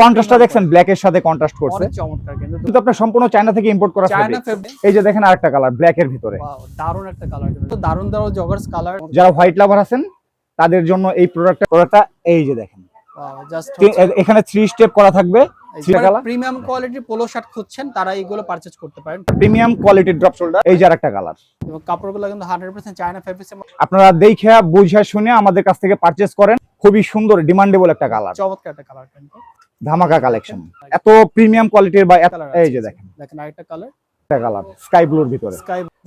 কন্ট্রাস্টটা দেখছেন ব্ল্যাক এর সাথে কন্ট্রাস্ট করছে। চমৎকার কিন্তু কিন্তু আপনার সম্পূর্ণ চায়না থেকে ইম্পোর্ট করা এই যে দেখেন আরেকটা কালার ব্ল্যাক এর ভিতরে দারুণ একটা কালার কিন্তু। দারুণ দারুণ জগার্স কালার যারা হোয়াইট লাভার আছেন তাদের জন্য এই প্রোডাক্টটা প্রোডাক্টটা এই যে দেখেন। এখানে থ্রি স্টেপ করা থাকবে প্রিমিয়াম কোয়ালিটির পোলো শার্ট খুঁজছেন তারা এইগুলো পারচেজ করতে পারেন। প্রিমিয়াম কোয়ালিটির ড্রপ শোল্ডার এই যে আরেকটা কালার এবং কাপড়গুলো কিন্তু হান্ড্রেড পার্সেন্ট চায়না ফেব্রিক্সের আপনারা দেখে বুঝে শুনে আমাদের কাছ থেকে পারচেজ করেন। খুবই সুন্দর ডিমান্ডেবল একটা কালার চমৎকার একটা কালার কিন্তু। ধামাকা কালেকশন এত প্রিমিয়াম কোয়ালিটির বা এই যে দেখেন। দেখেন আরেকটা কালার কালার স্কাই ব্লুর ভিতরে।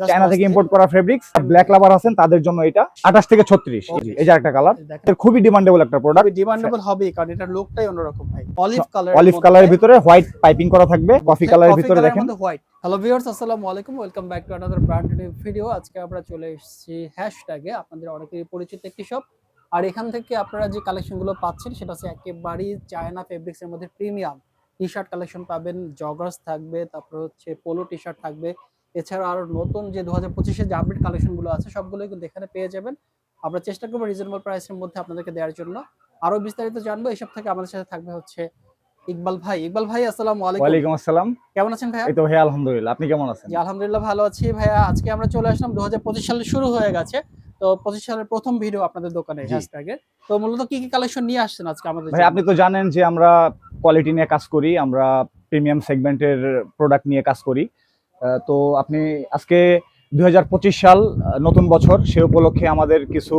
চায়না থেকে ইম্পোর্ট করা ফেব্রিক্স ব্ল্যাক লাভার আছেন তাদের জন্য এটা আঠাশ থেকে ছত্রিশ। এই যে একটা কালার খুবই ডিমান্ডেবল একটা প্রোডাক্ট ডিমান্ডেবল হবে কারণ এটার লুকটাই অন্যরকম ভাই। অলিভ কালার অলিভ কালারের ভিতরে হোয়াইট পাইপিং করা থাকবে কফি কালারের ভিতরে দেখেন। হোয়াইট হ্যালো ভিউয়ার্স আসসালামু আলাইকুম। Welcome back to another brand new video আজকে আমরা চলে এসেছি হ্যাশট্যাগে আপনাদের অনেকেরই পরিচিত একটি শপ আর এখান থেকে আপনারা যে কালেকশনগুলো পাচ্ছেন সেটা হচ্ছে একেবারেই চায়না ফেব্রিক্স এর মধ্যে প্রিমিয়াম টি শার্ট কালেকশন পাবেন জগার্স থাকবে তারপর হচ্ছে পোলো টি শার্ট থাকবে। এছাড়া আরও নতুন যে দু হাজার পঁচিশে যে আপডেট কালেকশনগুলো আছে সবগুলোই কিন্তু এখানে পেয়ে যাবেন। আমরা চেষ্টা করব রিজনেবল প্রাইসের মধ্যে আপনাদেরকে দেওয়ার জন্য। আরও বিস্তারিত জানব এসব থেকে আমাদের সাথে থাকবে হচ্ছে ইকবাল ভাই। ইকবাল ভাই আসসালামু আলাইকুম। ওয়ালাইকুম আসসালাম। কেমন আছেন ভাইয়া? এই তো ভাই আলহামদুলিল্লাহ। আপনি কেমন আছেন? জি আলহামদুলিল্লাহ ভালো আছি। ভাইয়া আজকে আমরা চলে আসলাম দু হাজার পঁচিশ সালে শুরু হয়ে গেছে। তো পঁচিশ সালের প্রথম ভিডিও আপনাদের দোকানে জি। হ্যাশট্যাগে তো মূলত কি কি কালেকশন নিয়ে আসছেন আজকে আমাদের ভাই আপনি তো জানেন যে আমরা কোয়ালিটি নিয়ে কাজ করি আমরা প্রিমিয়াম সেগমেন্টের প্রোডাক্ট নিয়ে কাজ করি। তো আপনি আজকে দুই হাজার পঁচিশ সাল নতুন বছর সে উপলক্ষে আমাদের কিছু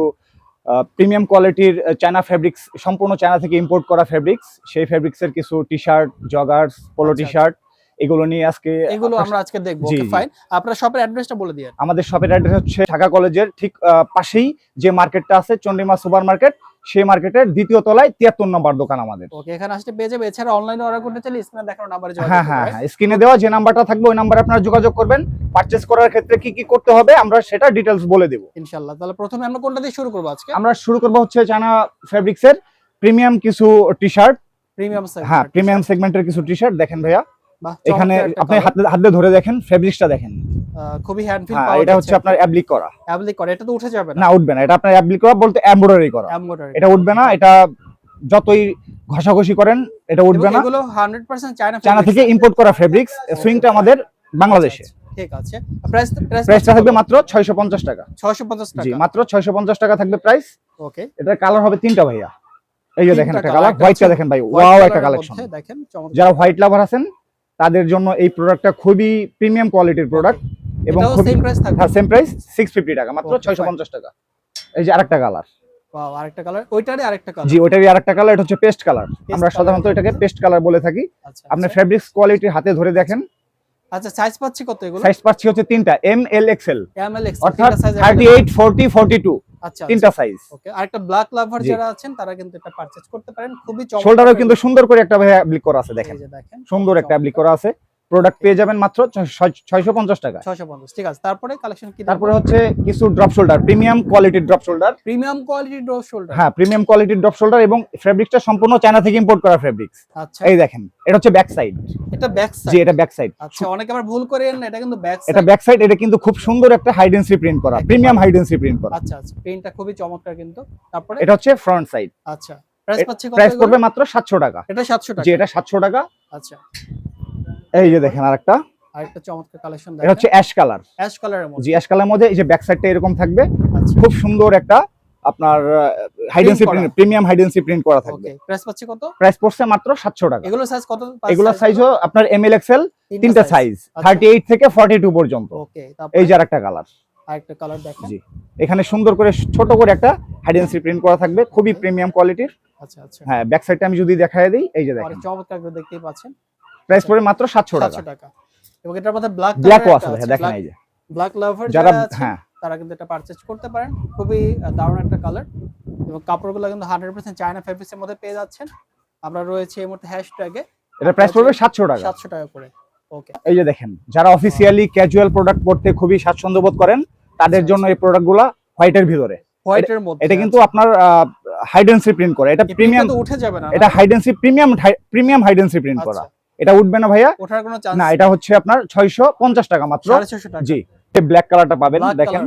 প্রিমিয়াম কোয়ালিটির চায়না ফেব্রিক্স সম্পূর্ণ চায়না থেকে ইম্পোর্ট করা ফেব্রিক্স সেই ফেব্রিক্সের কিছু T shirt joggers polo T shirt এগুলো নিয়ে আজকে এগুলো আমরা আজকে দেখব ওকে ফাইন আপনার শপের অ্যাড্রেসটা বলে দিয়ে। আমাদের শপের অ্যাড্রেস হচ্ছে ঢাকা কলেজের ঠিক পাশেই যে মার্কেটটা আছে চন্ডিমা সুপার মার্কেট সেই মার্কেটের দ্বিতীয় তলায় তিয়াত্তর নম্বর দোকান আমাদের। ওকে এখানে আসলে পেয়ে যাবে এছাড়া অনলাইনে অর্ডার করতে চাইলে স্ক্রিনে দেখানো নাম্বারে যোগাযোগ হ্যাঁ হ্যাঁ হ্যাঁ স্ক্রিনে দেওয়া যে নাম্বারটা থাকবে ওই নাম্বারে আপনারা যোগাযোগ করবেন। পারচেস করার ক্ষেত্রে কি কি করতে হবে আমরা সেটা ডিটেলস বলে দেব। ইনশাআল্লাহ তাহলে প্রথমে আমরা কোনটা দিয়ে শুরু করব আজকে? আমরা শুরু করব হচ্ছে চায়না ফেব্রিক্সের প্রিমিয়াম কিছু টি শার্ট প্রিমিয়াম হ্যাঁ প্রিমিয়াম সেগমেন্টের কিছু টি শার্ট দেখেন ভাইয়া। এখানে আপনি হাতে ধরে দেখেন ফেব্রিক্সটা দেখেন। খুবই হ্যান্ড ফিল হ্যাঁ পাওয়া এটা হচ্ছে আপনার অ্যাপ্লিক করা। অ্যাবলিক করে এটা তো উঠে যাবে না। না উঠবে না এটা আপনার অ্যাপ্লিক করা বলতে এমব্রয়ডারি করা। এমব্রয়ডারি এটা উঠবে না এটা যতই ঘষাঘষি করেন এটা উঠবে না। এগুলো 100% চায়না চায়না থেকে ইম্পোর্ট করা ফেব্রিক্স সুইংটা আমাদের বাংলাদেশে। ঠিক আছে। প্রাইস প্রাইসটা থাকবে মাত্র ছয়শো পঞ্চাশ টাকা। 650 জি টাকা। মাত্র টাকা থাকবে প্রাইস ওকে এটার কালার হবে তিনটা ভাইয়া। এই যে দেখেন তিনটা একটা কালার হোয়াইটটা দেখেন ভাই। ওয়াও একটা কালেকশন দেখেন যারা হোয়াইট লাভার আছেন তাদের জন্য এই প্রোডাক্টটা খুবই প্রিমিয়াম কোয়ালিটির প্রোডাক্ট এবং সেম প্রাইস থাকবে? হ্যাঁ সেম প্রাইস সিক্স ফিফটি টাকা মাত্র ছয়শো. পঞ্চাশ টাকা। এই যে আরেকটা কালার আরেকটা কালার ওইটারই আরেকটা কালার জি ওটারই আরেকটা কালার এটা হচ্ছে পেস্ট কালার আমরা সাধারণত এটাকে পেস্ট কালার বলে থাকি। আচ্ছা আপনি আচ্ছা। ফেব্রিক্স কোয়ালিটি হাতে ধরে দেখেন। আচ্ছা সাইজ পাচ্ছি কত এগুলো? সাইজ পাচ্ছি হচ্ছে তিনটা M L XL M L X অর্থাৎ thirty eight forty forty two আচ্ছা তিনটা সাইজ ওকে আরেকটা ব্ল্যাক লাভার যারা আছেন তারা কিন্তু এটা পারচেজ করতে পারেন। খুবই চমৎকার শোল্ডারও কিন্তু সুন্দর করে একটা ভাই অ্যাপ্লিক করা আছে দেখেন। এই দেখেন সুন্দর একটা অ্যাপ্লিক করা আছে। প্রোডাক্ট পেয়ে যাবেন মাত্র ছয়শো পঞ্চাশ টাকা 650 ঠিক আছে। তারপরে কালেকশন কি তারপরে হচ্ছে কিছু ড্রপ শোল্ডার প্রিমিয়াম কোয়ালিটির drop shoulder premium quality drop shoulder হ্যাঁ প্রিমিয়াম কোয়ালিটির ড্রপ শোল্ডার এবং ফেব্রিক্সটা সম্পূর্ণ চায়না থেকে ইম্পোর্ট করা ফেব্রিক্স আচ্ছা। এই দেখেন এটা হচ্ছে ব্যাক সাইড এটা ব্যাক জি সাইড এটা ব্যাক সাইড আচ্ছা অনেকে আবার ভুল করেন এটা কিন্তু ব্যাক এটা ব্যাক সাইড এটা কিন্তু খুব সুন্দর একটা হাইডেন্সি প্রিন্ট করা। প্রিমিয়াম হাইডেন্সি প্রিন্ট করা। আচ্ছা আচ্ছা প্রিন্টটা খুবই চমৎকার কিন্তু। তারপরে? এটা হচ্ছে ফ্রন্ট সাইড আচ্ছা প্রাইস পাচ্ছি কত প্রাইস? পড়বে মাত্র সাতশো টাকা। এটা 700 টাকা। জি এটা সাতশো টাকা। আচ্ছা। এই যে দেখেন আরেকটা। আরেকটা চমৎকার কালেকশন এটা হচ্ছে অ্যাশ কালার অ্যাশ কালারের জি মধ্যে অ্যাশ কালার মধ্যে এই যে ব্যাক সাইডটা এরকম থাকবে। আচ্ছা। খুব সুন্দর একটা আপনার high density print premium high density print করা থাকবে। প্রাইস পাচ্ছি কত? প্রাইস পড়ছে মাত্র সাতশো টাকা। এগুলো সাইজ কত? এগুলো সাইজও আপনার এম এল এক্সেল তিনটা সাইজ থার্টি এইট থেকে ফর্টি টু পর্যন্ত ওকে এই যে আরেকটা কালার আরেকটা কালার দেখেন। জি। এখানে সুন্দর করে ছোট করে একটা হাইডেন্সি প্রিন্ট করা থাকবে খুবই প্রিমিয়াম কোয়ালিটির আচ্ছা আচ্ছা। হ্যাঁ ব্যাক সাইডটা আমি যদি দেখায় দিই এই যে দেখেন। চমৎকার করে দেখতেই পাচ্ছেন। প্রাইস পড়বে মাত্র সাতশো টাকা। 700 টাকা। এবং এটার মধ্যে ব্ল্যাক দেখেন এই যে। ব্ল্যাক লাভার যারা যারা হ্যাঁ। তারা কিন্তু এটা পারচেজ করতে পারেন। খুবই দারুণ একটা কালার এবং কাপড়গুলো কিন্তু হান্ড্রেড পার্সেন্ট চায়না ফেব্রিক্স এর মধ্যে পেয়ে যাচ্ছেন। আমরা রয়েছে এই মুহূর্তে হ্যাশট্যাগে এটা প্রাইস পড়বে সাতশো টাকা। সাতশো টাকা করে। ওকে এই যে দেখেন যারা অফিসিয়ালি ক্যাজুয়াল প্রোডাক্ট পড়তে খুবই স্বাচ্ছন্দ্য বোধ করেন তাদের আচ্ছা, জন্য এই প্রোডাক্টগুলা হোয়াইটের ভিতরে। হোয়াইটের মধ্যে এটা কিন্তু আপনার হাইডেন্সি প্রিন্ট করা। এটা প্রিমিয়াম উঠে যাবে না এটা high density premium premium high density print করা। আচ্ছা। এটা উঠবে না ভাইয়া? ওঠার কোনো চান্স না এটা হচ্ছে আপনার ছয়শো পঞ্চাশ টাকা মাত্র। টাকা। জি। ব্ল্যাক কালারটা পাবেন দেখেন।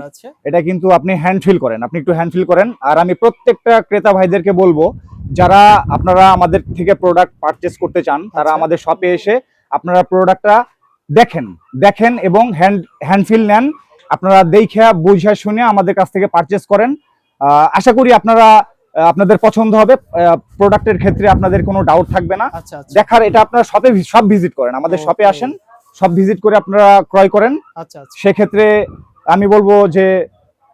এটা কিন্তু আপনি হ্যান্ড ফিল করেন আপনি একটু হ্যান্ড ফিল করেন। আর আমি প্রত্যেকটা ক্রেতা ভাইদেরকে বলব যারা আপনারা আমাদের থেকে প্রোডাক্ট পারচেস করতে চান তারা আচ্ছা। আমাদের শপে এসে আপনারা প্রোডাক্টটা দেখেন দেখেন এবং হ্যান্ড হ্যান্ডফিল নেন। আপনারা দেখে বুঝে শুনে আমাদের কাছ থেকে পারচেস করেন। আহ, আশা করি আপনারা আপনাদের পছন্দ হবে। প্রোডাক্টের ক্ষেত্রে আপনাদের কোনো ডাউট থাকবে না। আচ্ছা আচ্ছা। দেখার এটা আপনারা শপে সব ভিজিট করেন। আমাদের শপে আসেন। সব ভিজিট করে আপনারা ক্রয় করেন। আচ্ছা আচ্ছা। সেক্ষেত্রে আমি বলব যে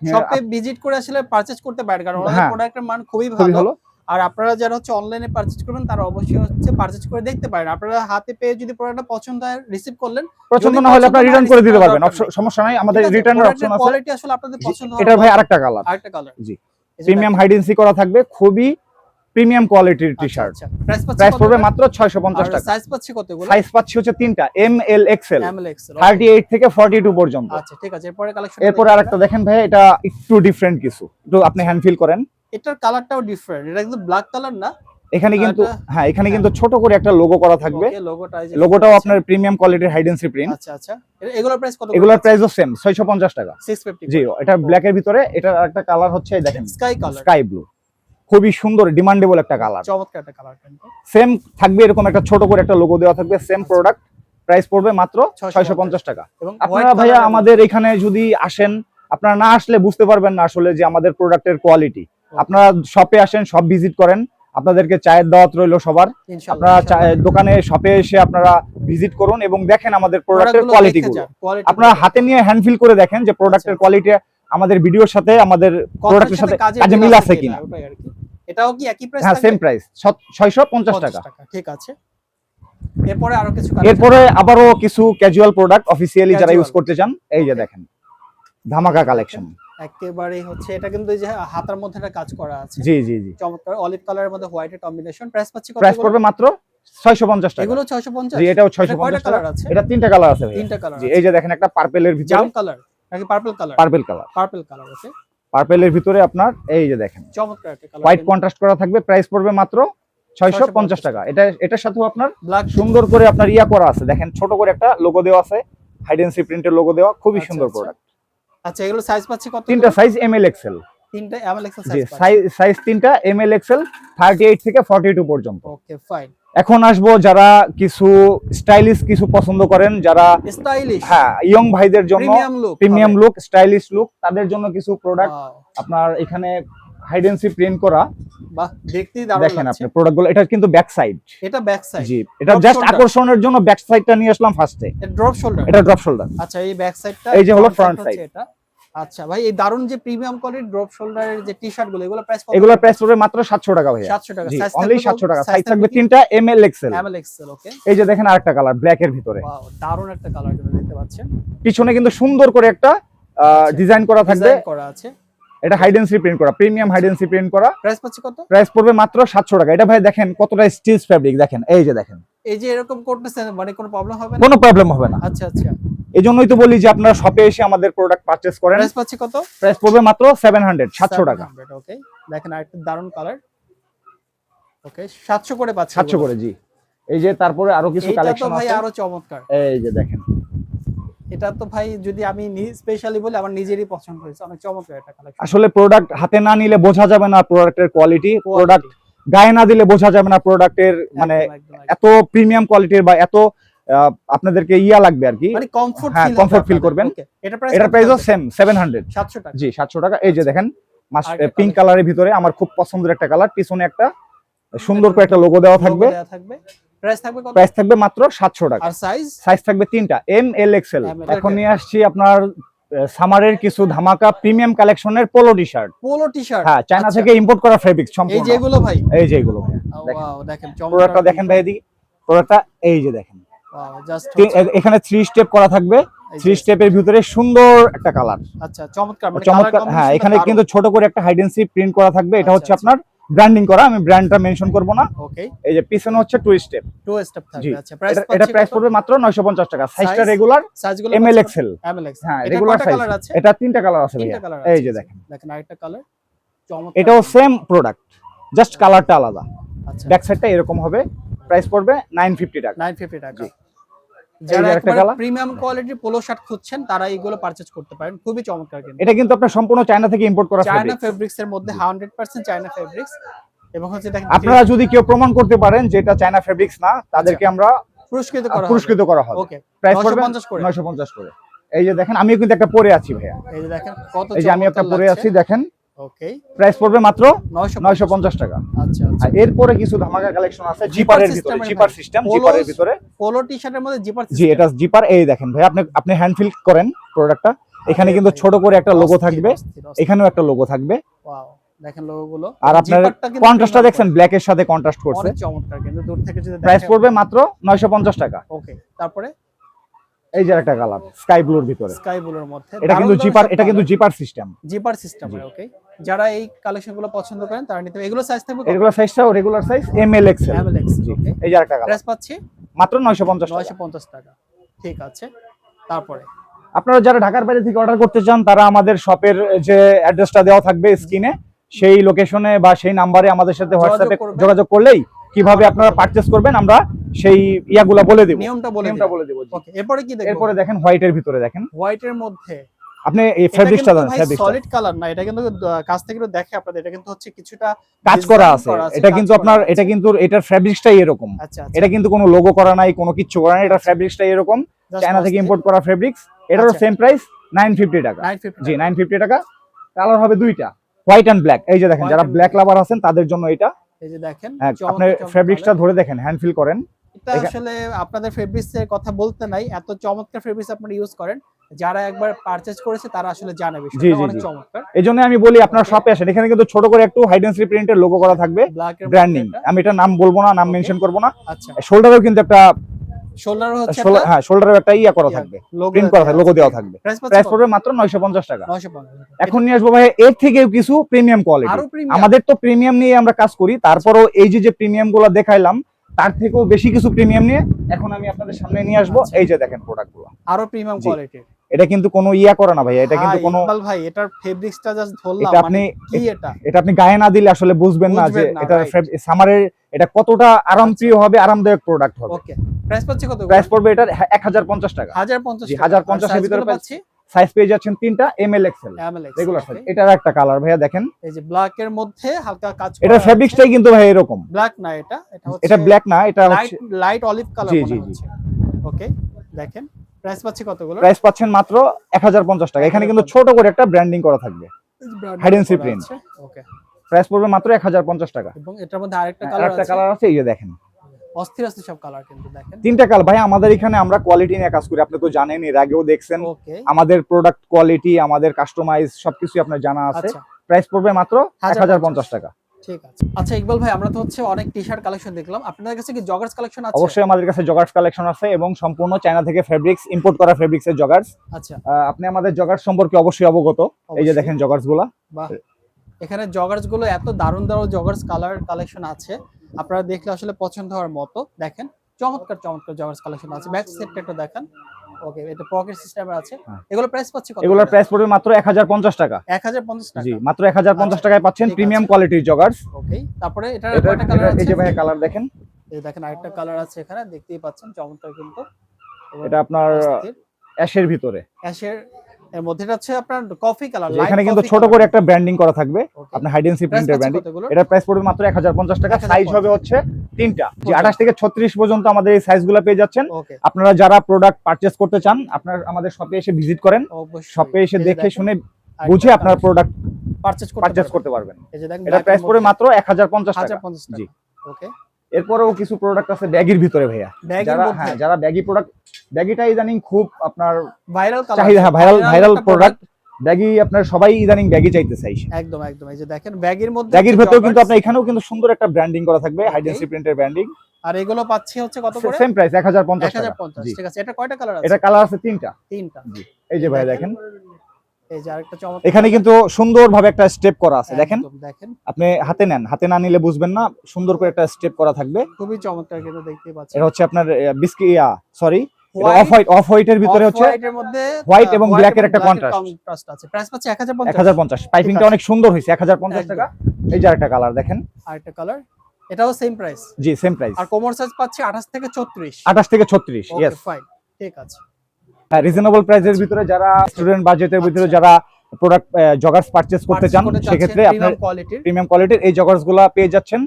শপে ভিজিট করে আসলে পারচেজ করতে পারেন কারণ ওনাদের হ্যাঁ। প্রোডাক্টের মান খুবই ভালো। আর আপনারা যারা হচ্ছে অনলাইনে পারচেজ করবেন তারা অবশ্যই হচ্ছে পারচেজ করে দেখতে পারেন। আপনারা হাতে পেয়ে যদি প্রোডাক্টটা পছন্দ হয় রিসিভ করলেন পছন্দ না হলে আপনারা রিটার্ন করে দিতে পারবেন। সমস্যা নাই আমাদের রিটার্নের অপশন আছে। কোয়ালিটি আসলে আপনাদের পছন্দ এটার ভাই আরেকটা কালার আরেকটা কালার জি। প্রিমিয়াম হাইডেন্সি করা থাকবে খুবই প্রিমিয়াম কোয়ালিটির টি শার্ট প্রাইস পড়বে মাত্র ছয়শো পঞ্চাশ টাকা। সাইজ পাচ্ছি কতগুলো? সাইজ পাচ্ছি হচ্ছে তিনটা এম এল থার্টি এইট থেকে ফর্টি টু পর্যন্ত। আচ্ছা ঠিক আছে এরপরে কালেকশন এরপরে আরেকটা দেখেন ভাই এটা একটু ডিফারেন্ট কিছু। একটু আপনি হ্যান্ড ফিল করেন। এটার কালারটাও ডিফারেন্ট এটা কিন্তু ব্ল্যাক কালার না। এখানে কিন্তু হ্যাঁ এখানে কিন্তু ছোট করে একটা লোগো করা থাকবে। লোগোটাও আপনার প্রিমিয়াম কোয়ালিটির হাইডেন্সি প্রিন্ট আচ্ছা আচ্ছা। এগুলোর প্রাইস কত এগুলোর প্রাইসও সেম ছয়শো পঞ্চাশ টাকা। 650 জি এটা ব্ল্যাক এর ভিতরে এটা একটা কালার হচ্ছে এই দেখেন। স্কাই কালার স্কাই ব্লু খুবই সুন্দর ডিমান্ডেবল একটা কালার চমৎকার একটা কালার সেম থাকবে এরকম একটা ছোট করে একটা লোগো দেওয়া থাকবে সেম প্রোডাক্ট প্রাইস পড়বে মাত্র ছয়শো পঞ্চাশ টাকা। এবং আপনারা ভাইয়া আমাদের এখানে যদি আসেন আপনারা না আসলে বুঝতে পারবেন না আসলে যে আমাদের প্রোডাক্টের কোয়ালিটি আপনারা শপে আসেন সব ভিজিট করেন আপনাদেরকে চায়ের দাওয়াত রইল সবার। আপনারা দোকানে শপে এসে আপনারা ভিজিট করুন এবং দেখেন আমাদের প্রোডাক্টের কোয়ালিটি গুলো আপনারা হাতে নিয়ে হ্যান্ড ফিল করে দেখেন যে প্রোডাক্টের আচ্ছা। কোয়ালিটি আমাদের ভিডিওর সাথে আমাদের প্রোডাক্টের সাথে কাজে মিল আছে কিনা। এটাও কি একই প্রাইস হ্যাঁ সেম প্রাইস ছয়শো পঞ্চাশ টাকা। ঠিক আছে। এরপরে আরও কিছু এরপরে আবারও কিছু ক্যাজুয়াল প্রোডাক্ট অফিসিয়ালি যারা ইউজ করতে চান এই যে দেখেন ধামাকা কালেকশন একেবারে হচ্ছে এটা কিন্তু এই যে হাতার মধ্যে একটা কাজ করা আছে। জি জি জি। চমৎকার অলিভ কালারের মধ্যে হোয়াইটের কম্বিনেশন প্রাইস পাচ্ছি কত প্রাইস পড়বে মাত্র ছয়শো পঞ্চাশ টাকা। এগুলো 650 জি এটাও এটা ছয়শো কয়টা পঞ্চাশ টাকা। কালার আছে? এটা তিনটা কালার আছে ভাই তিনটা কালার জি এই যে দেখেন একটা পার্পেলের ভিতরে। জাম কালার নাকি purple colour purple colour purple colour okay পার্পেলের ভিতরে আপনার এই যে দেখেন। চমৎকার একটা কালার হোয়াইট কন্ট্রাস্ট করা থাকবে প্রাইস পড়বে মাত্র ছয়শো পঞ্চাশ টাকা। এটা এটার সাথেও আপনার ব্ল্যাক সুন্দর করে আপনার ইয়া করা আছে। দেখেন ছোট করে একটা লোগো দেওয়া আছে। হাইডেন্সি প্রিন্টের লোগো দেওয়া। খুবই আচ্ছা, সুন্দর আচ্ছা। প্রোডাক্ট আচ্ছা এগুলো সাইজ পাচ্ছি কত? তিনটা সাইজ এম এল এক্সেল তিনটা এক্সেল জি সাইজ সাইজ তিনটা M L XL thirty eight থেকে ফর্টি টু পর্যন্ত। ওকে ফাইন এখন আসব যারা কিছু স্টাইলিশ কিছু পছন্দ করেন যারা স্টাইলিশ? হ্যাঁ ইয়ং ভাইদের জন্য প্রিমিয়াম লুক স্টাইলিশ লুক তাদের জন্য কিছু প্রোডাক্ট আপনার এখানে হাইডেন্সি প্রিন্ট করা। বাহ দেখতেই দারুণ দেখেন আপনি প্রোডাক্টগুলো এটা কিন্তু ব্যাক সাইড এটা ব্যাক সাইড জি এটা জাস্ট আকর্ষণের জন্য ব্যাক সাইডটা নিয়ে আসলাম ফার্স্টে এটা ড্রপ শোল্ডার এটা ড্রপ শোল্ডার আচ্ছা এই ব্যাক সাইডটা এই যে হলো হচ্ছে side। এটা। আচ্ছা ভাই এই দারুণ যে প্রিমিয়াম কোয়ালিটির ড্রপ শোল্ডারের যে টি-শার্টগুলো এগুলো প্রাইস কত? এগুলোর প্রাইস পড়বে মাত্র 700 টাকা ভাইয়া। 700 টাকা। সাইজ অনলি 700 টাকা। সাইজ থাকবে তিনটা M L XL M L XL okay এই যে দেখেন আরেকটা কালার ব্ল্যাক এর ভিতরে। ওয়াও দারুণ একটা কালার দেখতে পাচ্ছেন। পিছনে কিন্তু সুন্দর করে একটা ডিজাইন করা থাকবে। ডিজাইন করা আছে। এটা হাইডেন্সি প্রিন্ট করা প্রিমিয়াম হাইডেন্সি প্রিন্ট করা। প্রাইস পাচ্ছি কত? প্রাইস পড়বে মাত্র 700 টাকা। এটা ভাই দেখেন কতটা স্টিচ ফ্যাব্রিক দেখেন। এই যে দেখেন। এই যে এরকম করতেছেন মানে কোনো প্রবলেম হবে না? কোনো প্রবলেম হবে না। আচ্ছা আচ্ছা। এই জন্যই তো বলি যে আপনারা শপে এসে আমাদের প্রোডাক্ট পারচেজ করেন। প্রাইস পাচ্ছি কত? প্রাইস পড়বে মাত্র 700 700 টাকা। ওকে দেখেন আরেকটা দারুণ কালার ওকে 700 করে পাচ্ছি 700 করে জি। এই যে তারপরে আরও কিছু এটা তো ভাই আরও চমৎকার। এই যে দেখেন। এটা তো ভাই যদি আমি স্পেশালি বলি আমার নিজেরই পছন্দ হয়েছে। অনেক চমৎকার একটা কালেকশন আসলে প্রোডাক্ট হাতে না নিলে বোঝা যাবে না প্রোডাক্টের কোয়ালিটি প্রোডাক্ট গায়ে না দিলে বোঝা যাবে না প্রোডাক্টের মানে এত প্রিমিয়াম কোয়ালিটির বা এত আপনাদেরকে ইয়া লাগবে আর কি। মানে কমফোর্ট হ্যাঁ, ফিল করবেন। এটা প্রাইস এটার প্রাইসও সেম 700 700 টাকা। জি 700 টাকা। এই যে দেখেন আরেকটা পিঙ্ক কালারের ভিতরে আমার খুব পছন্দের একটা কালার পিছনে একটা সুন্দর করে একটা লোগো দেওয়া থাকবে। প্রাইস থাকবে। কত? প্রাইস থাকবে মাত্র 700 টাকা। আর সাইজ সাইজ থাকবে তিনটা। এম এল এক্সেল এখন নিয়ে আসছি আপনার সামারের কিছু ধামাকা প্রিমিয়াম কালেকশনের polo T shirt polo T shirt হ্যাঁ চায়না থেকে ইম্পোর্ট করা ফেব্রিক সম্পূর্ণ। এই যেগুলো ভাই। এই যে এগুলো দেখেন। প্রোডাক্টটা দেখেন ভাই এদিকে। প্রোডাক্টটা এই যে দেখেন। এখানে থ্রি স্টেপ করা থাকবে। থ্রি স্টেপের ভিতরে সুন্দর একটা কালার আচ্ছা চমৎকার মানে চমৎকার হ্যাঁ এখানে কিন্তু ছোট করে একটা হাইডেন্সি প্রিন্ট করা থাকবে। এটা আচ্ছা, হচ্ছে আপনার ব্র্যান্ডিং করা। আমি ব্র্যান্ডটা মেনশন করব না। ওকে এই যে পিছনে হচ্ছে টু স্টেপ টু স্টেপ থাকবে আচ্ছা প্রাইস এটা প্রাইস পড়বে মাত্র 950 টাকা। সাইজটা রেগুলার সাইজগুলো M L XL M L X হ্যাঁ রেগুলার সাইজ এটা তিনটা কালার আছে ভাইয়া। এই যে দেখেন। দেখেন আরেকটা কালার চমৎকার। এটাও সেম প্রোডাক্ট জাস্ট কালারটা আলাদা। আচ্ছা। ব্যাক সাইডটা এরকম হবে। প্রাইস পড়বে 950 টাকা। 950 টাকা। যারা এই যে আরেকটা একবার colour। প্রিমিয়াম কোয়ালিটির পোলো শার্ট খুঁজছেন তারা এইগুলো পারচেজ করতে পারেন। খুবই চমৎকার কিন্তু। এটা কিন্তু আপনার সম্পূর্ণ চায়না থেকে ইম্পোর্ট করা চায়না। ফেব্রিক্স এর মধ্যে 100% চায়না ফেব্রিক্স এবং হচ্ছে দেখেন আপনারা যদি কেউ প্রমাণ করতে পারেন যে এটা চায়না ফেব্রিক্স না তাদেরকে আমরা পুরস্কৃত করা পুরস্কৃত করা হবে। ওকে প্রাইস পড়বে? 950 করে। এই যে দেখেন আমিও কিন্তু একটা পরে আছি ভাইয়া। এই যে দেখেন কত এই যে আমি একটা পরে আছি দেখেন। ওকে প্রাইস পড়বে মাত্র 950 টাকা। আচ্ছা আচ্ছা। এরপরে কিছু ধামাকা কালেকশন আছে জিপারের ভিতরে জিপার সিস্টেম জিপারের ভিতরে। পোলো টি-শার্টের মধ্যে জিপার জি এটা জিপার এই দেখেন ভাই আপনি আপনি হ্যান্ড ফিল করেন প্রোডাক্টটা এখানে কিন্তু ছোট করে একটা লোগো থাকবে। এখানেও একটা লোগো থাকবে। ওয়াও দেখেন লোগো গুলো আর আপনার কন্ট্রাস্টটা দেখছেন ব্ল্যাক এর সাথে কন্ট্রাস্ট করছে। অনেক চমৎকার কিন্তু দূর থেকে যদি প্রাইস পড়বে মাত্র 950 টাকা। ওকে তারপরে? এই যে একটা কালার স্কাই ব্লুর ভিতরে। স্কাই ব্লুর মধ্যে। এটা কিন্তু জিপার এটা কিন্তু zipper system zipper system okay যারা এই কালেকশনগুলো পছন্দ করেন তারা নিতে এগুলো সাইজ থাকবে এগুলো সাইজটাও regular size M L XL M L X জি। ওকে এই যে একটা কালার প্রাইস পাচ্ছি? মাত্র 950 টাকা। 950 টাকা। ঠিক আছে। তারপরে? আপনারা যারা ঢাকার বাইরে থেকে অর্ডার করতে চান তারা আমাদের শপের যে অ্যাড্রেসটা দেওয়া থাকবে স্ক্রিনে সেই লোকেশনে বা সেই নাম্বারে আমাদের সাথে হোয়াটসঅ্যাপে যোগাযোগ করলেই কীভাবে আপনারা পারচেজ করবেন আমরা সেই ইয়াগুলা বলে দেব। নিয়মটা বলে নিয়মটা বলে দেব ওকে এরপরে কি দেখব? এরপরে দেখেন হোয়াইটের ভিতরে দেখেন। হোয়াইটের মধ্যে। আপনি এই ফেব্রিক্সটা দেন ফেব্রিক্সটা সলিড কালার না এটা কিন্তু কাছ থেকে দেখে আপনাদের এটা কিন্তু হচ্ছে কিছুটা কাজ করা আছে। এটা কিন্তু আপনার এটা কিন্তু এটার ফেব্রিক্সটাই এরকম। আচ্ছা আচ্ছা। এটা কিন্তু কোনো লোগো করা নাই কোনো কিছু করা নাই এটা ফেব্রিক্সটাই এরকম। চায়না থেকে ইম্পোর্ট করা ফেব্রিক্স এটারও আচ্ছা। সেম প্রাইস 950 টাকা। 950 জি 950 টাকা। কালার হবে দুইটা হোয়াইট এন্ড ব্ল্যাক এই যে দেখেন যারা ব্ল্যাক লাভার আছেন তাদের জন্য এটা এই যে দেখেন হ্যাঁ, আপনি ফেব্রিক্সটা ধরে দেখেন হ্যান্ড ফিল করেন। এটা আসলে আপনাদের ফেব্রিক্স এর কথা বলতে নাই এত চমৎকার ফেব্রিক্স আপনারা ইউজ করেন। যারা একবার পারচেজ করেছে তারা আসলে জানে বিষয়টা। অনেক চমৎকার। এই জন্য আমি বলি আপনার শপে আসেন এখানে কিন্তু ছোট করে একটু হাইডেন্সি প্রিন্টের লোগো করা থাকবে ব্র্যান্ডিং আমি এটা নাম বলব না নাম মেনশন করব না। আচ্ছা। শোল্ডারেও কিন্তু একটা শোল্ডার হচ্ছে হ্যাঁ শোল্ডারেও একটা ইয়া করা থাকবে। প্রিন্ট করা থাকবে লোগো দেওয়া থাকবে। প্রাইস প্রাইস পড়বে মাত্র 950 টাকা। 950 এখন নিয়ে আসব ভাই এর থেকেও কিছু প্রিমিয়াম কোয়ালিটি আমাদের তো প্রিমিয়াম নিয়ে আমরা কাজ করি তারপরও এই যে যে প্রিমিয়ামগুলো দেখাইলাম তার থেকেও বেশি কিছু প্রিমিয়াম নিয়ে এখন আমি আপনাদের সামনে নিয়ে আসব। আচ্ছা। এই যে দেখেন প্রোডাক্টগুলো। আরও প্রিমিয়াম কোয়ালিটির এটা কিন্তু কোনো ইয়া করে না ভাই এটা কিন্তু কোনো ভাই এটার ফেব্রিক্সটা জাস্ট ধরলাম এটা মানে আপনি কি এটা? এটা আপনি গায়ে না দিলে আসলে বুঝবেন না যে এটা সামারের এটা কতটা আরামপ্রিয় হবে আরামদায়ক প্রোডাক্ট হবে। ওকে প্রাইস পাচ্ছি কত প্রাইস পড়বে এটার এক হাজার পঞ্চাশ টাকা। 1050 জি, 1050 এর ভিতরে পাচ্ছি। সাইজ পেয়ে যাচ্ছেন তিনটা M L XL regular size এটার একটা কালার ভাইয়া দেখেন। এই যে ব্ল্যাক এর মধ্যে হালকা কাজ এটা ফেব্রিক্সটাই কিন্তু ভাই এরকম। ব্ল্যাক না এটা এটা হচ্ছে এটা ব্ল্যাক না এটা হচ্ছে লাইট অলিভ কালার মনে। হচ্ছে। ওকে দেখেন। প্রাইস পাচ্ছি কতগুলো? প্রাইস পাচ্ছেন মাত্র এক হাজার পঞ্চাশ টাকা। এখানে কিন্তু ছোট করে একটা ব্র্যান্ডিং করা থাকবে। seek ওকে প্রাইস পড়বে মাত্র এক হাজার পঞ্চাশ টাকা। এবং এটার মধ্যে আরেকটা আর কালার একটা কালার আছে এই যে দেখেন। অস্থির অস্থির সব কালার কিন্তু দেখেন। তিনটা কালার ভাই আমাদের এখানে আমরা কোয়ালিটি নিয়ে কাজ করি। আপনি তো জানেন এর আগেও দেখছেন। আমাদের প্রোডাক্ট কোয়ালিটি আমাদের কাস্টমাইজ সবকিছু আপনার জানা আছে। আচ্ছা। প্রাইস পড়বে মাত্র এক হাজার 1050 পঞ্চাশ টাকা। ঠিক আছে। আচ্ছা ইকবাল ভাই আমরা তো হচ্ছে অনেক টি শার্ট কালেকশন দেখলাম। আপনাদের কাছে কি জগার্স কালেকশন আছে? অবশ্যই আমাদের কাছে জগার্স কালেকশন আছে এবং সম্পূর্ণ চায়না থেকে ফেব্রিক্স ইম্পোর্ট করা ফেব্রিক্স এর জগার্স আচ্ছা। আপনি আমাদের জগার্স সম্পর্কে অবশ্যই অবগত। এই যে দেখেন জগার্সগুলা বাহ। এখানে জগার্সগুলো এত দারুণ দারুণ জগার্স কালার কালেকশন আছে। আপনারা দেখলে আসলে পছন্দ হওয়ার মতো। দেখেন চমৎকার চমৎকার জগার্স কালেকশন আছে। ব্যাক সেটটা একটু দেখান। ওকে এটা পকেট সিস্টেমের আছে। এগুলো প্রাইস পাচ্ছি কত? এগুলোর প্রাইস পড়বে মাত্র এক হাজার পঞ্চাশ টাকা। 1050 টাকা? জি মাত্র এক হাজার পঞ্চাশ আচ্ছা, টাকায় পাচ্ছেন প্রিমিয়াম কোয়ালিটির জগার্স ওকে তারপরে এটা কয়টা কালার আছে এই যে ভাই কালার দেখেন। এই দেখেন আরেকটা কালার আছে এখানে দেখতেই পাচ্ছেন চমৎকার কিন্তু। এটা আপনার অ্যাশের ভিতরে। অ্যাশের এর মধ্যে হচ্ছে আপনার কফি কালার এখানে কিন্তু ছোট করে একটা ব্র্যান্ডিং করা থাকবে। আপনার হাইডেন্সি প্রিন্টের ব্র্যান্ডিং এটার প্রাইস পড়বে মাত্র এক হাজার পঞ্চাশ টাকা। সাইজ হবে হচ্ছে তিনটা। যে পঞ্চাশ। আঠাশ থেকে ছত্রিশ পর্যন্ত আমাদের এই সাইজগুলো পেয়ে যাচ্ছেন। আপনারা যারা প্রোডাক্ট পারচেস করতে চান আপনার আমাদের শপে এসে ভিজিট করেন। শপে এসে দেখে শুনে বুঝে আপনার প্রোডাক্ট পারচেজ করতে পারবেন। এই যে দেখেন এটা প্রাইস পড়বে মাত্র এক হাজার পঞ্চাশ টাকা। 1050 টাকা। জি। ওকে এরপরেও কিছু প্রোডাক্ট আছে ব্যাগির ভিতরে ভাইয়া। যারা হ্যাঁ যারা ব্যাগি প্রোডাক্ট ব্যাগিটা ইদানিং খুব আপনার ভাইরাল চাহিদা হ্যাঁ ভাইরাল ভাইরাল প্রোডাক্ট ব্যাগি আপনার সবাই ইদানিং ব্যাগি চাইতে চাই একদম একদম। এই যে দেখেন ব্যাগের মধ্যে ব্যাগির ভেতরেও কিন্তু আপনার এখানেও কিন্তু সুন্দর একটা ব্র্যান্ডিং করা থাকবে. হাইডেন্সি প্রিন্টের ব্র্যান্ডিং আর এগুলো পাচ্ছি হচ্ছে কত করে? সেম প্রাইস এক হাজার পঞ্চাশ টাকা। 1050 ঠিক আছে। এটা কয়টা কালার আছে? এটা কালার আছে তিনটা। তিনটা। এই যে ভাই দেখেন। এই যে আরেকটা চমৎকার এখানে কিন্তু সুন্দরভাবে একটা স্টেপ করা আছে দেখেন? দেখেন। আপনি হাতে নেন হাতে না নিলে বুঝবেন না সুন্দর করে একটা স্টেপ করা থাকবে। খুবই চমৎকার কিন্তু দেখতেই পাচ্ছেন। এটা হচ্ছে আপনার বিস্কি ইয়া সরি অফ হোয়াইট অফ হোয়াইটের ভিতরে হচ্ছে এবং এর একটা আছে। প্রাইস পাচ্ছি 1050 এক পাইপিংটা অনেক সুন্দর টাকা। এই যে কালার দেখেন। আরেকটা কালার এটাও সেম প্রাইস জি সেম প্রাইস আর কোমর সাইজ পাচ্ছি 28 থেকে 34 আঠাশ থেকে ইয়েস ফাইন ঠিক আছে। রিজনেবল প্রাইসের ভিতরে যারা স্টুডেন্ট বাজেটের ভিতরে। যারা প্রোডাক্ট জগার্স পারচেজ করতে চান সেক্ষেত্রে আপনার প্রিমিয়াম কোয়ালিটির এই জগার্সগুলা পেয়ে যাচ্ছেন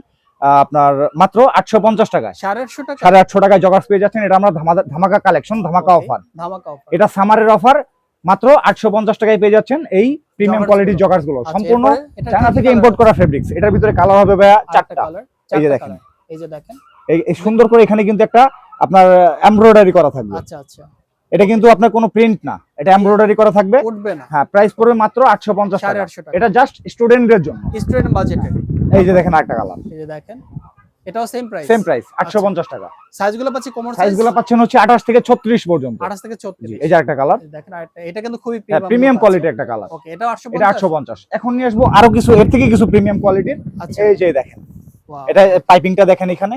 আপনার মাত্র আটশো পঞ্চাশ টাকায়। সাড়ে আটশো টাকা? সাড়ে আটশো টাকায় জগার্স পেয়ে যাচ্ছেন এটা আমরা ধামাকা কালেকশন ধামাকা অফার ধামাকা এটা সামারের অফার মাত্র আটশো পঞ্চাশ টাকায় পেয়ে যাচ্ছেন এই প্রিমিয়াম কোয়ালিটির। জগার্সগুলো। আচ্ছা, সম্পূর্ণ চায়না থেকে ইম্পোর্ট করা ফেব্রিক্স এটার ভিতরে কালার হবে ভাইয়া চারটা। এই যে দেখেন। এই যে দেখেন। এই সুন্দর করে এখানে কিন্তু একটা আপনার এমব্রয়ডারি করা থাকবে। আচ্ছা আচ্ছা। এটা কিন্তু আপনার কোনো প্রিন্ট না। এটা এমব্রয়ডারি করা থাকবে। উঠবে না। হ্যাঁ প্রাইস পড়বে মাত্র আটশো পঞ্চাশ সাড়ে টাকা। এটা জাস্ট স্টুডেন্টদের জন্য। স্টুডেন্ট বাজেটে এই যে দেখেন একটা কালার এই যে দেখেন এটাও সেম প্রাইস সেম প্রাইস আটশো পঞ্চাশ টাকা। সাইজগুলো পাচ্ছি কোমর সাইজগুলো পাচ্ছেন হচ্ছে আঠাশ থেকে ছত্রিশ পর্যন্ত। 28 থেকে জি, 34 এই যে একটা কালার দেখেন আরেকটা এটা কিন্তু খুবই প্রিমিয়াম কোয়ালিটি একটা কালার ওকে এটা 850 এটা আটশো পঞ্চাশ। এখন নিয়ে আসব আরও কিছু এর থেকে কিছু প্রিমিয়াম কোয়ালিটির আচ্ছা। এই যে দেখেন। এটা পাইপিংটা দেখেন এখানে।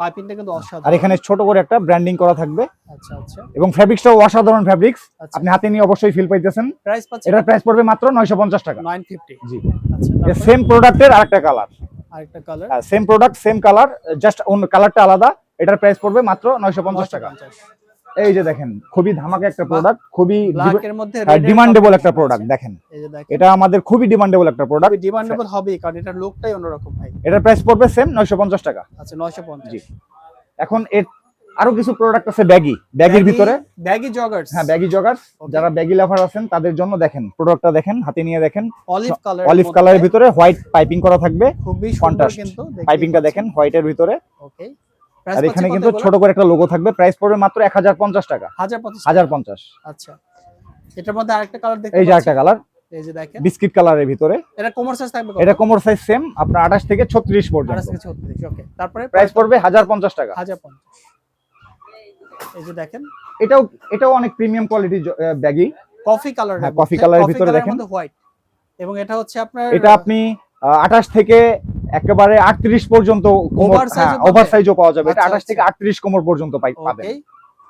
পাইপিংটা কিন্তু অসাধারণ। আর এখানে ছোট করে একটা ব্র্যান্ডিং করা থাকবে। আচ্ছা আচ্ছা। এবং অসাধারণ ফ্যাব্রিক্স আচ্ছা। আপনি হাতে নিয়ে অবশ্যই ফিল পাইতেছেন। প্রাইস পাচ্ছেন? এটার প্রাইস পড়বে মাত্র নয়শো পঞ্চাশ টাকা। 950 জি। আচ্ছা সেম প্রোডাক্টের আরেকটা কালার আরেকটা colour same product same colour just অন্য কালারটা আলাদা। এটার প্রাইস পড়বে মাত্র নয়শো পঞ্চাশ টাকা। এই যে দেখেন খুবই ধামাকা একটা প্রোডাক্ট খুবই মধ্যে ডিমান্ডেবল একটা প্রোডাক্ট দেখেন। এই যে দেখেন। এটা আমাদের খুবই ডিমান্ডেবল একটা প্রোডাক্ট ডিমান্ডেবল হবে কারণ এটার লুকটাই অন্যরকম ভাই। এটার প্রাইস পড়বে সেম নয়শো পঞ্চাশ টাকা। আচ্ছা 950 জি। এখন এর আরও কিছু প্রোডাক্ট আছে ব্যাগি ব্যাগের ভিতরে ব্যাগি জগার্স হ্যাঁ ব্যাগি জগার্স যারা ব্যাগি লাভার আছেন তাদের জন্য দেখেন প্রোডাক্টটা দেখেন হাতে নিয়ে দেখেন। অলিভ কালার অলিভ কালারের ভিতরে হোয়াইট পাইপিং করা থাকবে। খুবই সুন্দর কিন্তু পাইপিংটা দেখেন হোয়াইটের ভিতরে। ওকে আর এখানে কিন্তু ছোট করে একটা লোগো থাকবে। প্রাইস পড়বে মাত্র এক হাজার পঞ্চাশ টাকা। 1050 হাজার পঞ্চাশ। আচ্ছা। এটার মধ্যে আরেকটা কালার দেখতে এই যে। একটা কালার এই যে দেখেন। বিস্কিট কালারের ভিতরে। এটা কোমর সাইজ থাকবে এটা কোমর সাইজ সেম আপনার আঠাশ থেকে ছত্রিশ 28 থেকে 36 ওকে তারপরে প্রাইস পড়বে হাজার পঞ্চাশ টাকা। 1050 এই যে দেখেন। এটাও এটাও অনেক premium quality baggy coffee colour হ্যাঁ, colour এর ভিতরে দেখেন। হোয়াইট এবং এটা হচ্ছে আপনার এটা আপনি আঠাশ থেকে একেবারে আটত্রিশ পর্যন্ত Oversize ও ওভার পাবে? সাইজও পাওয়া যাবে। এটা আচ্ছা, আঠাশ থেকে আটত্রিশ কোমর পর্যন্ত পাই পাবেন।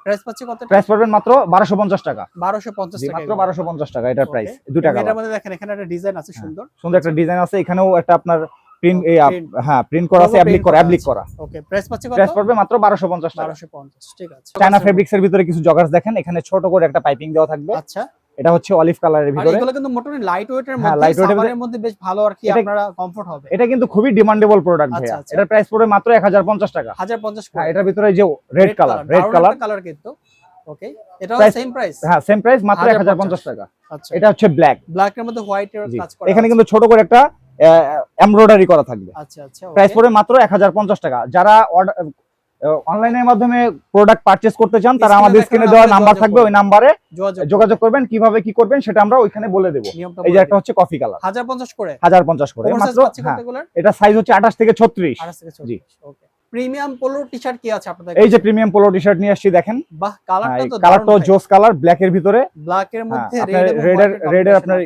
প্রাইস পাচ্ছে কত প্রাইস পড়বেন মাত্র বারোশো পঞ্চাশ টাকা। 1250 টাকা মাত্র টাকা এটার প্রাইস দুটা এটার কালার মধ্যে দেখেন এখানে একটা ডিজাইন আছে সুন্দর। সুন্দর একটা ডিজাইন আছে এখানেও একটা আপনার প্রিন্ট হ্যাঁ প্রিন্ট করা আছে অ্যাপ্লিক করা করা অ্যাপ্লিক করা। ওকে প্রাইস পাচ্ছে কত? প্রাইস পড়বে মাত্র বারোশো পঞ্চাশ টাকা। 1250 ঠিক আছে। চায়না ফেব্রিক্স এর ভিতরে কিছু জগার্স দেখেন এখানে ছোট করে একটা পাইপিং দেওয়া থাকবে। আচ্ছা। এটা হচ্ছে অলিভ কালারের ভিতরে। এগুলো কিন্তু মোটামুটি লাইট ওয়েটের হ্যাঁ, মধ্যে weight এর সামারের মধ্যে বেশ ভালো আর কি আপনারা কমফোর্ট হবে। এটা কিন্তু খুবই ডিমান্ডেবল প্রোডাক্ট আচ্ছা, ভাইয়া। আচ্ছা। এটার প্রাইস পড়বে মাত্র এক হাজার পঞ্চাশ টাকা। 1050 হ্যাঁ করে। এটার ভিতরে যে red colour red colour colour কিন্তু। ওকে Price- সেম প্রাইস হ্যাঁ সেম প্রাইস মাত্র এক 1050 হাজার পঞ্চাশ টাকা। আচ্ছা। এটা হচ্ছে ব্ল্যাক ব্ল্যাক এর মধ্যে হোয়াইট এর কাজ করা এখানে কিন্তু ছোট করে একটা এমব্রয়ডারি করা থাকবে। আচ্ছা আচ্ছা প্রাইস। পড়বে মাত্র এক হাজার পঞ্চাশ টাকা। যারা অনলাইনের মাধ্যমে প্রোডাক্ট পারচেস করতে চান তারা আমাদের স্ক্রিনে দেওয়া নাম্বার থাকবে ওই। নাম্বারে যোগাযোগ করবেন কীভাবে কি করবেন সেটা আমরা ওইখানে বলে দেবো। এই যে একটা হচ্ছে কফি কালার 1050 করে? হাজার পঞ্চাশ করে মাত্র হ্যাঁ। এটা সাইজ হচ্ছে আঠাশ থেকে ছত্রিশ। 28 থেকে জি। Okay premium polo T shirt কি আছে আপনাদের এই যে প্রিমিয়াম পোলো টি শার্ট নিয়ে আসছি দেখেন। বাহ কালারটা তো কালারটাও জোস কালার ব্ল্যাক এর ভিতরে। ব্ল্যাক এর মধ্যে হ্যাঁ, রেড আপনার এবং red এর- red এর আপনার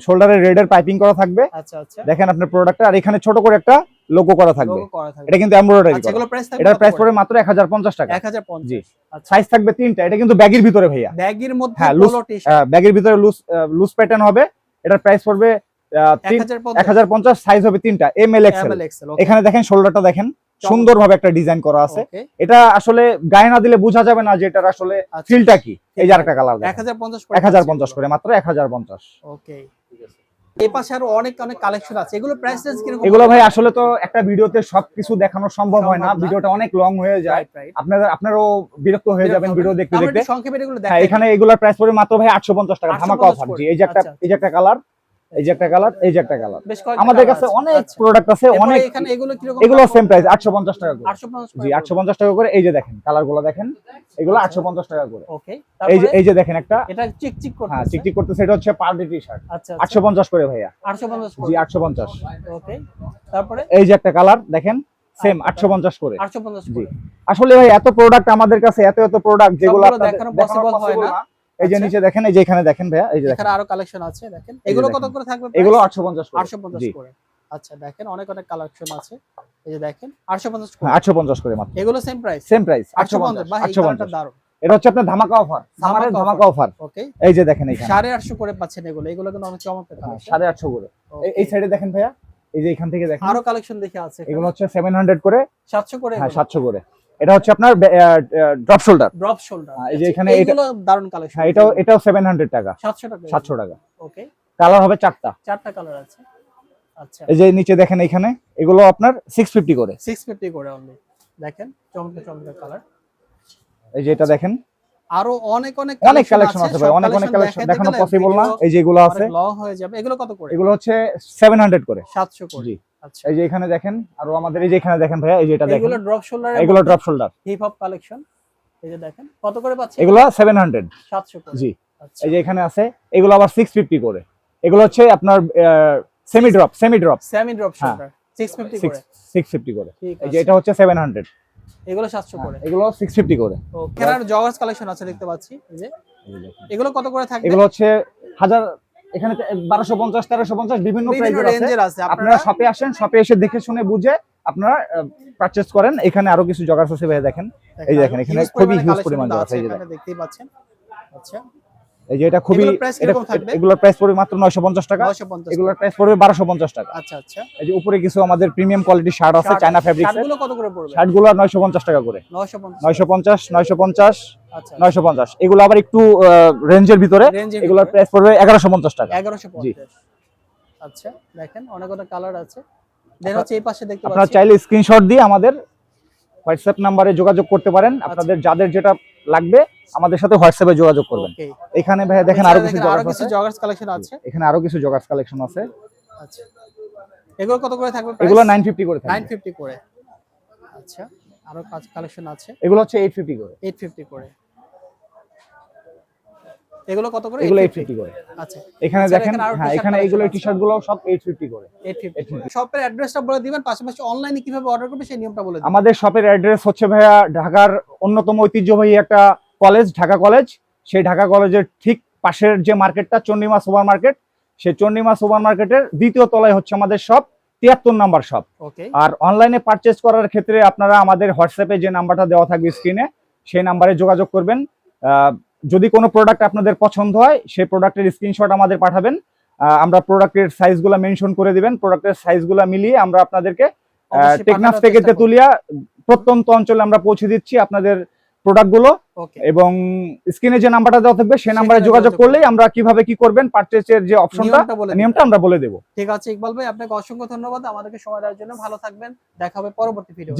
শোল্ডারে রেড এর পাইপিং করা থাকবে। আচ্ছা আচ্ছা। দেখেন আপনার প্রোডাক্টটা আর এখানে ছোট করে একটা লোগো করা থাকবে। করা এটা কিন্তু এমব্রয়ডারি আচ্ছা থাকবে এটার প্রাইস পড়বে মাত্র এক হাজার পঞ্চাশ টাকা। 1050 জি। আচ্ছা। সাইজ থাকবে তিনটা। এটা কিন্তু ব্যাগের ভিতরে ভাইয়া। ব্যাগের মধ্যে হ্যাঁ, পোলো টি-শার্ট ব্যাগের ভিতরে লুজ লুজ প্যাটার্ন হবে। এটার প্রাইস পড়বে এক 1050 হাজার পঞ্চাশ সাইজ হবে তিনটা। M L XL M L XL এখানে দেখেন শোল্ডারটা দেখেন। সুন্দরভাবে একটা ডিজাইন করা আছে। এটা আসলে গায়ে না দিলে বোঝা যাবে না যে এটার আসলে আচ্ছা। ফিলটা কি। এই যে আরেকটা কালার 1050 করে। এক হাজার পঞ্চাশ করে মাত্র এক হাজার পঞ্চাশ। ওকে এই পাশে আরও অনেক অনেক কালেকশন আছে। এগুলো প্রাইস রেঞ্জ কীরকম? এগুলো ভাই আসলে তো একটা ভিডিওতে সবকিছু দেখানো সম্ভব হয় না। ভিডিওটা অনেক লং হয়ে যায়। আপনারা আপনারও বিরক্ত হয়ে যাবেন ভিডিও দেখতে দেখতে। সংক্ষেপে এগুলো হ্যাঁ এখানে এগুলোর প্রাইস মাত্র ভাই আটশো পঞ্চাশ টাকা ধামাকা অফার জি এই যে একটা আচ্ছা, এই যে একটা কালার এই যে একটা কালার এই যে একটা কালার। আমাদের কাছে অনেক আচ্ছা। প্রোডাক্ট আছে অনেক এখানে এগুলো সেম প্রাইস আটশো পঞ্চাশ টাকা করে। 850 জি আটশো পঞ্চাশ টাকা করে এই যে দেখেন দেখেন এগুলো আচ্ছা। আটশো পঞ্চাশ টাকা করে। ওকে এই যে এই যে দেখেন একটা এটা চিকচিক করতেছে। হ্যাঁ চিকচিক করতেছে এটা হচ্ছে পার্টি টি শার্ট। আচ্ছা আটশো পঞ্চাশ করে ভাইয়া। 850 জি আটশো পঞ্চাশ। ওকে তারপরে? এই যে একটা কালার দেখেন সেম আটশো পঞ্চাশ করে। 850 জি। করে। আসলে ভাই এত প্রোডাক্ট আমাদের কাছে এত এত প্রোডাক্ট যেগুলো দেখানো possible হয় না। এই যে আচ্ছা। নিচে দেখেন এই যে এখানে দেখেন ভাইয়া এই যে এখানে আরও কালেকশন আছে দেখেন। এগুলো কত করে থাকবে এগুলো আটশো পঞ্চাশ করে। 850 করে। আচ্ছা দেখেন অনেক অনেক কালেকশন আছে। এই যে দেখেন 850 করে। হ্যাঁ আটশো পঞ্চাশ করে মাত্র। এগুলো সেম প্রাইস সেম প্রাইস আটশো 850 পঞ্চাশ বাহ এই কালারটা দারুণ। এটা হচ্ছে আপনার ধামাকা অফার সামারের ধামাকা অফার ওকে এই যে দেখেন এখানে সাড়ে আটশো করে পাচ্ছেন এগুলো। এগুলো কিন্তু অনেক চমৎকার হ্যাঁ, collection। সাড়ে আটশো করে। এই- সাইডে দেখেন ভাইয়া এই যে এখান থেকে দেখেন। আরও কালেকশন দেখে আছে এগুলো হচ্ছে সেভেন হান্ড্রেড করে। সাতশো করে হ্যাঁ সাতশো করে। এটা হচ্ছে আপনার ড্রপ শোল্ডার ড্রপ শোল্ডার এই যে এখানে এটা- দারুণ কালেকশন হ্যাঁ এটাও এটাও সেভেন হান্ড্রেড টাকা। সাতশো টাকা। সাতশো টাকা। ওকে কালার হবে চারটা। চারটা কালার আছে। আচ্ছা। এই যে নিচে দেখেন এখানে এগুলো আপনার সিক্স ফিফটি করে। সিক্স ফিফটি করে অনলি দেখেন চমৎকার চমৎকার কালার এই যে এটা দেখেন। আরও অনেক অনেক অনেক কালেকশন আছে। ভাই অনেক অনেক কালেকশন দেখানো পসিবল না। এই যে এগুলো আছে। লং হয়ে যাবে। এগুলো কত করে? এগুলো হচ্ছে সেভেন হান্ড্রেড করে। সাতশো করে। জি। আচ্ছা এই যে এখানে দেখেন আর আমাদের এই যে এখানে দেখেন ভাইয়া এই যে এটা দেখেন। এগুলো ড্রপ শোল্ডার এগুলো drop shoulder hip hop collection এই যে দেখেন কত করে পাচ্ছেন এগুলো সেভেন হান্ড্রেড সাতশো করে। জি। আচ্ছা। এই যে এখানে আছে এগুলো আবার সিক্স ফিফটি করে। এগুলো হচ্ছে আপনার semi drop semi drop semi drop হ্যাঁ। শোল্ডার সিক্স ফিফটি সিক্স করে। সিক্স ফিফটি করে। এই যে এটা হচ্ছে সেভেন হান্ড্রেড এগুলো সাতশো করে। এগুলো সিক্স ফিফটি করে। ও কেনার জগার্স কালেকশন আছে দেখতে পাচ্ছি এই যে। এগুলো কত করে থাকবে? এগুলো হচ্ছে হাজার এখানে বারোশো পঞ্চাশ তেরোশো পঞ্চাশ বিভিন্ন প্রাইজের আছে। আপনারা সপে শপে আসেন শপে এসে দেখে শুনে বুঝে আপনারা পারচেজ করেন। এখানে আরও কিছু জগার ভাই দেখেন। এই দেখেন, এখানে খুবই হিউজ পরিমাণ আছে, দেখতেই পাচ্ছেন। আচ্ছা। এই যে এটা খুবই এগুলোর প্রাইস পড়বে মাত্র নয়শো পঞ্চাশ টাকা। 950 এগুলোর প্রাইস পড়বে বারোশো পঞ্চাশ টাকা। আচ্ছা আচ্ছা। এই যে উপরে কিছু আমাদের প্রিমিয়াম কোয়ালিটি শার্ট আছে চায়না ফ্যাব্রিক্স শার্টগুলো কত করে পড়বে? শার্টগুলো নয়শো পঞ্চাশ টাকা করে। 950 নয়শো পঞ্চাশ নয়শো পঞ্চাশ আচ্ছা। নয়শো পঞ্চাশ। এগুলো আবার একটু রেঞ্জের ভিতরে। এগুলোর প্রাইস পড়বে এগারোশো পঞ্চাশ টাকা। 1150 আচ্ছা দেখেন অনেক অনেক কালার আছে। দেন হচ্ছে এই পাশে দেখতে আপনারা চাইলে স্ক্রিনশট দিয়ে আমাদের হোয়াটসঅ্যাপ নাম্বারে যোগাযোগ করতে পারেন। আপনাদের যাদের যেটা লাগবে আমাদের সাথে হোয়াটসঅ্যাপে যোগাযোগ করবেন। এখানে ভাই দেখেন আরও কিছু জগার্স কালেকশন আছে। এখানে আরও কিছু জগার্স কালেকশন আছে। আচ্ছা। এগুলো কত করে থাকবে এগুলো নাইন ফিফটি করে থাকবে। 950 করে। আচ্ছা আরও কাজ কালেকশন আছে। এগুলো হচ্ছে এইট ফিফটি করে। 850 করে। এগুলো কত করে? এগুলো 850 করে। আচ্ছা। এখানে দেখেন হ্যাঁ এখানে এগুলো টি শার্টগুলো সব এইট ফিফটি করে। 850 শপের অ্যাড্রেসটা বলে দিবেন পাশাপাশি অনলাইনে কীভাবে অর্ডার করবে সেই নিয়মটা বলে দিবেন। আমাদের শপের অ্যাড্রেস হচ্ছে ভাইয়া ঢাকার অন্যতম ঐতিহ্যবাহী একটা কলেজ ঢাকা কলেজ সেই ঢাকা কলেজের ঠিক পাশের যে মার্কেটটা চন্ডিমা সুপার মার্কেট সেই চন্ডিমা সুপার মার্কেটের দ্বিতীয় তলায় হচ্ছে আমাদের শপ তিয়াত্তর নাম্বার শপ আর অনলাইনে পারচেজ করার ক্ষেত্রে আপনারা আমাদের হোয়াটসঅ্যাপে যে নাম্বারটা দেওয়া থাকবে স্ক্রিনে সেই নাম্বারে যোগাযোগ করবেন। আহ, যদি কোনো প্রোডাক্ট আপনাদের পছন্দ হয় সেই প্রোডাক্টের স্ক্রিনশট আমাদের পাঠাবেন। আমরা প্রোডাক্টের সাইজগুলো মেনশন করে দিবেন প্রোডাক্টের সাইজগুলো মিলিয়ে আমরা আপনাদেরকে টেকনাফ থেকে তেতুলিয়া প্রত্যন্ত অঞ্চলে আমরা পৌঁছে দিচ্ছি আপনাদের প্রোডাক্টগুলো এবং স্ক্রিনে যে নাম্বারটা দেওয়া থাকবে সেই নাম্বারে যোগাযোগ করলেই আমরা কীভাবে কি করবেন পারচেজের যে অপশনটা নিয়মটা আমরা বলে দেবো। ঠিক আছে ইকবাল ভাই আপনাকে অসংখ্য ধন্যবাদ। আমাদেরকে সময় দেওয়ার জন্য ভালো থাকবেন। দেখা হবে পরবর্তী ভিডিও।